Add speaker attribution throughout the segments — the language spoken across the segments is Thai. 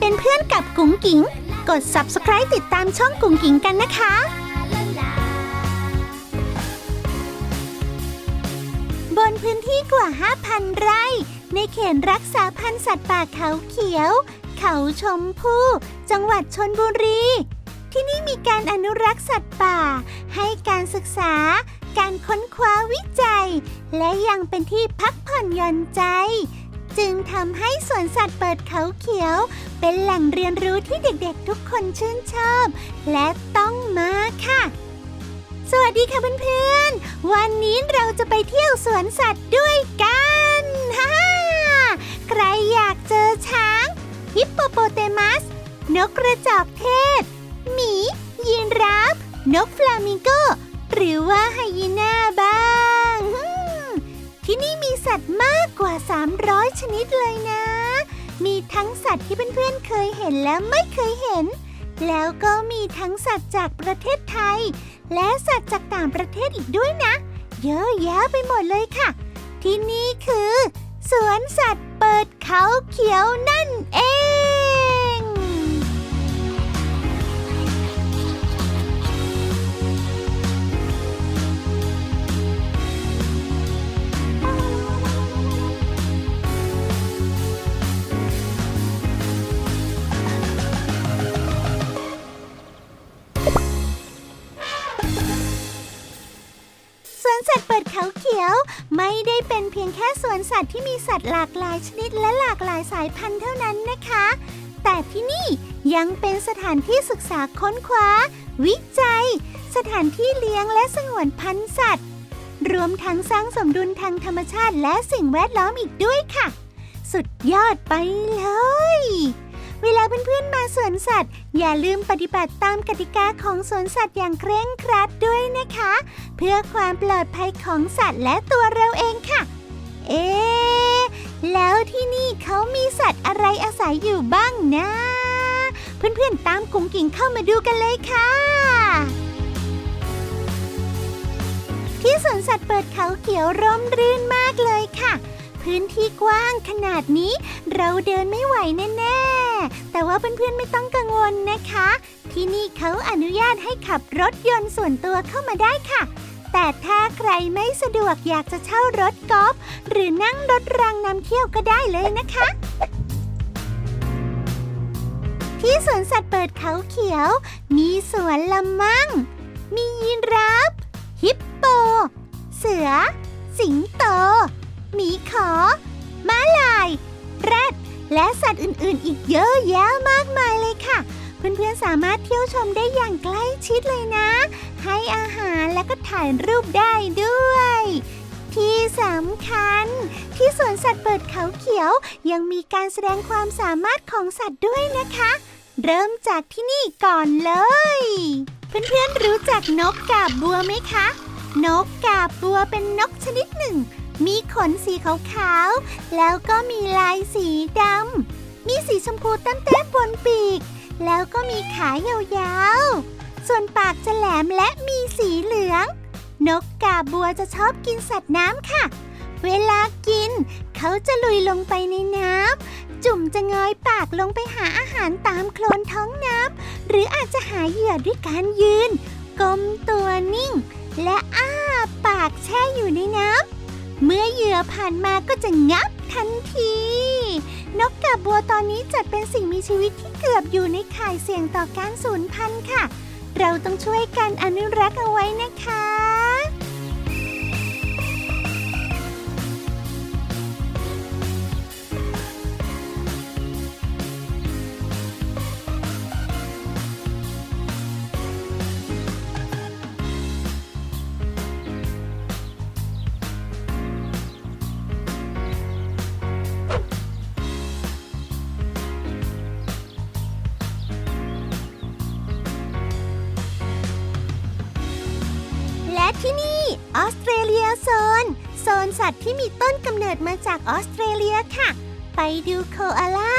Speaker 1: เป็นเพื่อนกับกุ๋งกิ๋ง กด subscribe ติดตามช่องกุ๋งกิ๋งกันนะคะบนพื้นที่กว่า 5,000 ไร่ ในเขตรักษาพันธุ์สัตว์ป่าเขาเขียว เขาชมพู่ จังหวัดชนบุรี ที่นี่มีการอนุรักษ์สัตว์ป่า ให้การศึกษา การค้นคว้าวิจัย และยังเป็นที่พักผ่อนหย่อนใจ จึงทำให้สวนสัตว์เปิดเขาเขียว เป็นแหล่งเรียนรู้ที่เด็กๆทุกคนชื่นชอบ และต้องมาค่ะ สวัสดีค่ะเพื่อนๆ วันนี้เราจะไปเที่ยวสวนสัตว์ด้วยกันฮ่าใครอยากเจอช้าง ฮิปโปโปเตมัส นกกระจอกเทศ หมี ยีนราฟ นกฟลามิงโก หรือว่าไฮยีน่าบ้า 300 ชนิดเลยนะ มีทั้งสัตว์ที่เพื่อนๆเคยเห็นและไม่เคยเห็น แล้วก็มีทั้งสัตว์จากประเทศไทย และสัตว์จากต่างประเทศอีกด้วยนะ เยอะแยะไปหมดเลยค่ะ ที่นี่คือ สวนสัตว์เปิดเขาเขียวนะ สัตว์เปิดเขาเขียว ไม่ได้เป็นเพียงแค่สวนสัตว์ที่มีสัตว์หลากหลายชนิดและหลากหลายสายพันธุ์เท่านั้นนะคะ แต่ที่นี่ยังเป็นสถานที่ศึกษาค้นคว้า วิจัย สถานที่เลี้ยงและสงวนพันธุ์สัตว์ รวมทั้งสร้างสมดุลทางธรรมชาติและสิ่งแวดล้อมอีกด้วยค่ะ สุดยอดไปเลย เวลาเพื่อนๆมาสวนสัตว์ อย่าลืมปฏิบัติตามกติกาของสวนสัตว์อย่างเคร่งครัดด้วยนะคะ เพื่อความปลอดภัยของสัตว์และตัวเราเองค่ะ เอ๊แล้วที่นี่เขามีสัตว์อะไรอาศัยอยู่บ้างนะ เพื่อนๆตามกุ้งกิ่งเข้ามาดูกันเลยค่ะ ที่สวนสัตว์เปิดเขาเขียวร่มรื่นมากเลยค่ะ พื้นที่กว้างขนาดนี้เราเดินไม่ไหวแน่ๆ แต่ว่าเพื่อนๆไม่ต้องกังวลนะคะ ที่นี่เขาอนุญาตให้ขับรถยนต์ส่วนตัวเข้ามาได้ค่ะ แต่ถ้าใครไม่สะดวกอยากจะเช่ารถกอล์ฟหรือนั่งรถรางนำเที่ยวก็ได้เลยนะคะ ที่สวนสัตว์เปิดเขาเขียว มีสวนละมัง มียีราฟฮิปโป เสือ สิงโต หมีขอม้าลาย แรด และสัตว์อื่นๆ อีกเยอะแยะมากมายเลยค่ะ เพื่อนๆ สามารถเที่ยวชมได้อย่างใกล้ชิดเลยนะ ให้อาหารและก็ถ่ายรูปได้ด้วย ที่สำคัญ ที่สวนสัตว์เปิดเขาเขียวยังมีการแสดงความสามารถของสัตว์ด้วยนะคะ เริ่มจากที่นี่ก่อนเลย เพื่อนๆ รู้จักนกกาบบัวไหมคะ นกกาบบัวเป็นนกชนิดหนึ่ง มีขนสีขาวๆ แล้วก็มีลายสีดำ มีสีชมพูแต้มๆบนปีก แล้วก็มีขายาวๆ ส่วนปากจะแหลมและมีสีเหลือง นกกาบบัวจะชอบกินสัตว์น้ำค่ะ เวลากิน เขาจะลุยลงไปในน้ำ จุ่มจะเงยปากลงไปหาอาหารตามโคลนท้องน้ำ หรืออาจจะหาเหยื่อด้วยการยืน ก้มตัวนิ่ง และอ้าปากแช่อยู่ในน้ำ เมื่อเหยื่อผ่านมาก็จะงับทันที นกกาบบัวตอนนี้จัดเป็นสิ่งมีชีวิตที่เกือบอยู่ในข่ายเสี่ยงต่อการสูญพันธุ์ค่ะ เราต้องช่วยกันอนุรักษ์เอาไว้นะคะและ โซนสัตว์ที่มีต้นกำเนิดมาจากออสเตรเลียค่ะ ไปดูโคอาล่า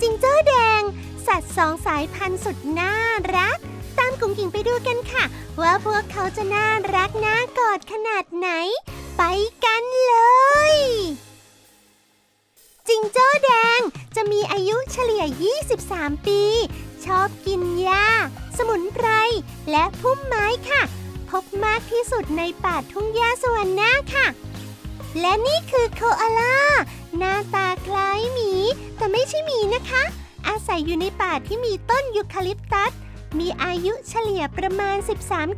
Speaker 1: จิงโจ้แดง สัตว์สองสายพันธุ์สุดน่ารัก ตามกุ้งกิ่งไปดูกันค่ะ ว่าพวกเขาจะน่ารักน่ากอดขนาดไหน ไปกันเลย จิงโจ้แดงจะมีอายุเฉลี่ย 23 ปี ชอบกินหญ้า สมุนไพร และพุ่มไม้ค่ะ พบมากที่สุดในป่าทุ่งหญ้าสวรรณาค่ะ และนี่คือโคอาล่าหน้าตาคล้ายหมี แต่ไม่ใช่หมีนะคะ อาศัยอยู่ในป่าที่มีต้นยูคาลิปตัส มีอายุเฉลี่ยประมาณ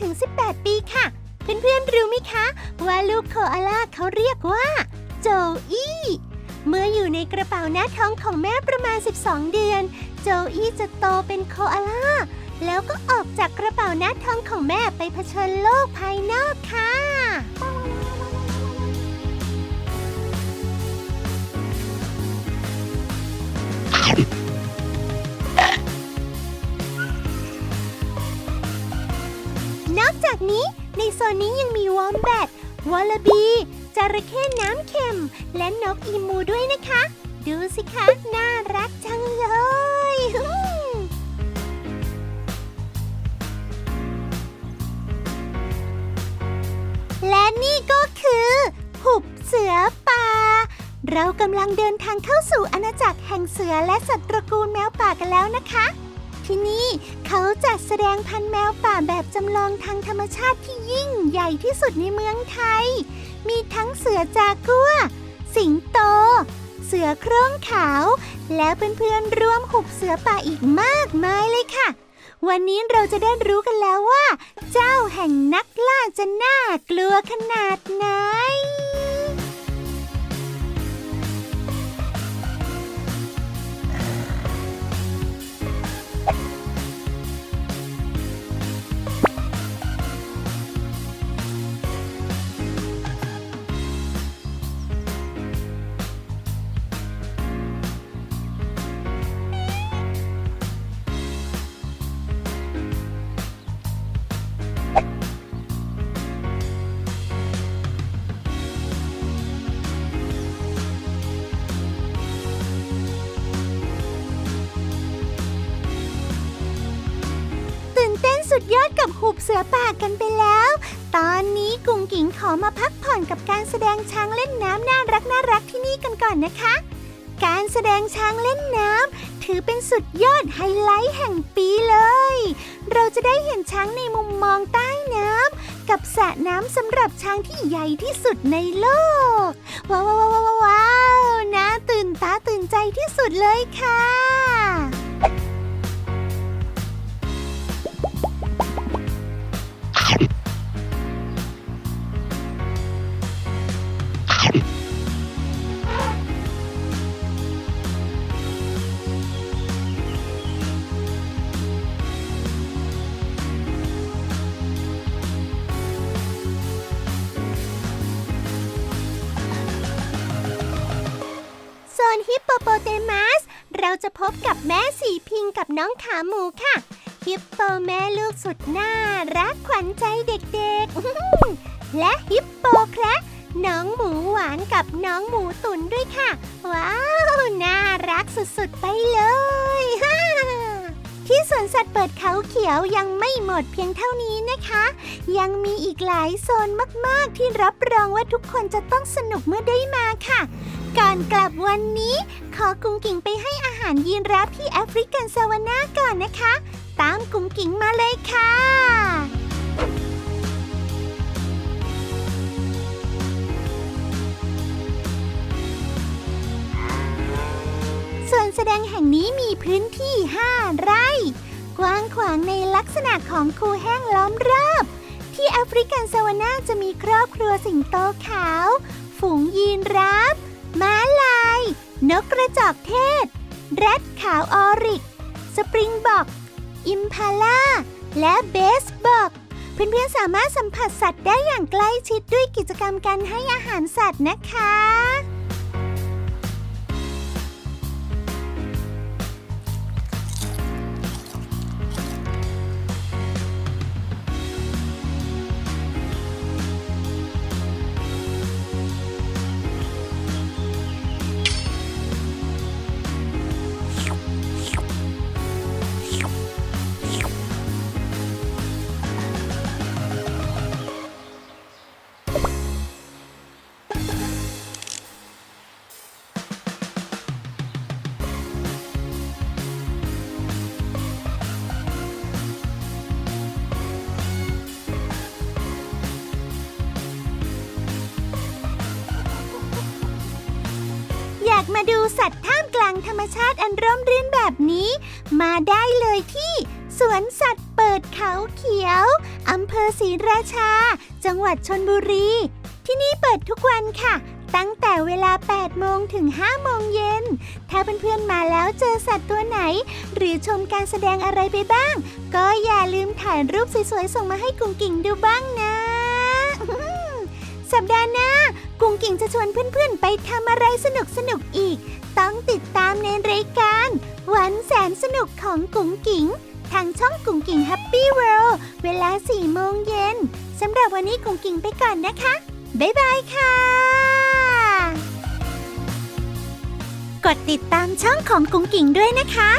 Speaker 1: 13-18 ปีค่ะ เพื่อนๆรู้ไหมคะ ว่าลูกโคอาล่าเขาเรียกว่าโจอี้เมื่ออยู่ในกระเป๋าหน้าท้องของแม่ประมาณ 12 เดือน โจอี้จะโตเป็นโคอาล่า แล้วก็ออกจากกระเป๋าหน้าท้องของแม่ไปเผชิญโลกภายนอกค่ะ นอกจากนี้ในโซนนี้ยังมีวอมแบทวอลลบี จระเข้น้ำเค็ม และนกอีมูด้วยนะคะ ดูสิคะ น่ารักจังเลยและนี่ก็คือ หุบเสือป่า เรากำลังเดินทางเข้าสู่อาณาจักรแห่งเสือและสัตว์ตระกูลแมวป่ากันแล้วนะคะ ที่นี่เขาจัดแสดงพันธุ์แมวป่าแบบจำลองทางธรรมชาติที่ยิ่งใหญ่ที่สุดในเมืองไทย มีทั้งเสือจากัว สิงโต เสือโคร่งขาว และเพื่อนๆร่วมหุบเสือป่าอีกมากมายเลยค่ะ วันนี้เราจะได้รู้กันแล้วว่า เจ้าแห่งนักล่าจะน่ากลัวขนาดไหน สุดยอดกับหุบเสือป่ากันไปแล้ว ตอนนี้กุ้งกิ่งขอมาพักผ่อนกับการแสดงช้างเล่นน้ำน่ารักน่ารักที่นี่กันก่อนนะคะ การแสดงช้างเล่นน้ำถือเป็นสุดยอดไฮไลท์แห่งปีเลย เราจะได้เห็นช้างในมุมมองใต้น้ำกับสระน้ำสำหรับช้างที่ใหญ่ที่สุดในโลก ว้าวว้าวว้าวว้าวน่าตื่นตาตื่นใจที่สุดเลยค่ะ เตมัส เราจะพบกับแม่สีพิงกับน้องขาหมูค่ะ ฮิปโปแม่ลูกสุดน่ารักขวัญใจเด็กๆ และฮิปโปแคระน้องหมูหวานกับน้องหมูตุ๋นด้วยค่ะ ว้าว น่ารักสุดๆไปเลย ที่สวนสัตว์เปิดเขาเขียวยังไม่หมดเพียงเท่านี้นะคะ ยังมีอีกหลายโซนมาก ๆ ที่รับรองว่าทุกคนจะต้องสนุกเมื่อได้มาค่ะ ก่อนกลับวันนี้ ขอกุ้งกิ่งไปให้อาหารยีนรับที่แอฟริกันซาวานาก่อนนะคะ ตามกุ้งกิ่งมาเลยค่ะ ส่วนแสดงแห่งนี้มีพื้นที่ 5 ไร่ กว้างขวางในลักษณะของคูแห้งล้อมรอบ ที่แอฟริกันซาวานาจะมีครอบครัวสิงโตขาว ฝูงยีนรับ ม้าลาย นกกระจอกเทศ แรดขาวออริก สปริงบ็อก อิมพาล่า และเบสบ็อกเพื่อนๆสามารถสัมผัสสัตว์ได้อย่างใกล้ชิดด้วยกิจกรรมการให้อาหารสัตว์นะคะ มาดูสัตว์ท่ามกลางธรรมชาติอันร่มรื่นแบบนี้ มาได้เลยที่ สวนสัตว์เปิดเขาเขียว อำเภอศรีราชา จังหวัดชนบุรี ที่นี่เปิดทุกวันค่ะ ตั้งแต่เวลา 8 โมงถึง 5 โมงเย็น ถ้าเพื่อนๆมาแล้วเจอสัตว์ตัวไหน หรือชมการแสดงอะไรไปบ้าง ก็อย่าลืมถ่ายรูปสวยๆ ส่งมาให้กุ้งกิ่งดูบ้างนะ สัปดาห์หน้า กุ้งกิ่งจะชวนเพื่อนๆ ไปทำอะไรสนุกๆอีก ต้องติดตามในรายการ วันแสนสนุกของกุ้งกิ่ง ทางช่องกุ้งกิ่งแฮปปี้เวิลด์เวลา4โมงเย็นสำหรับวันนี้กุ้งกิ่งไปก่อนนะคะ บ๊ายบายค่ะ กดติดตามช่องของกุ้งกิ่งด้วยนะคะ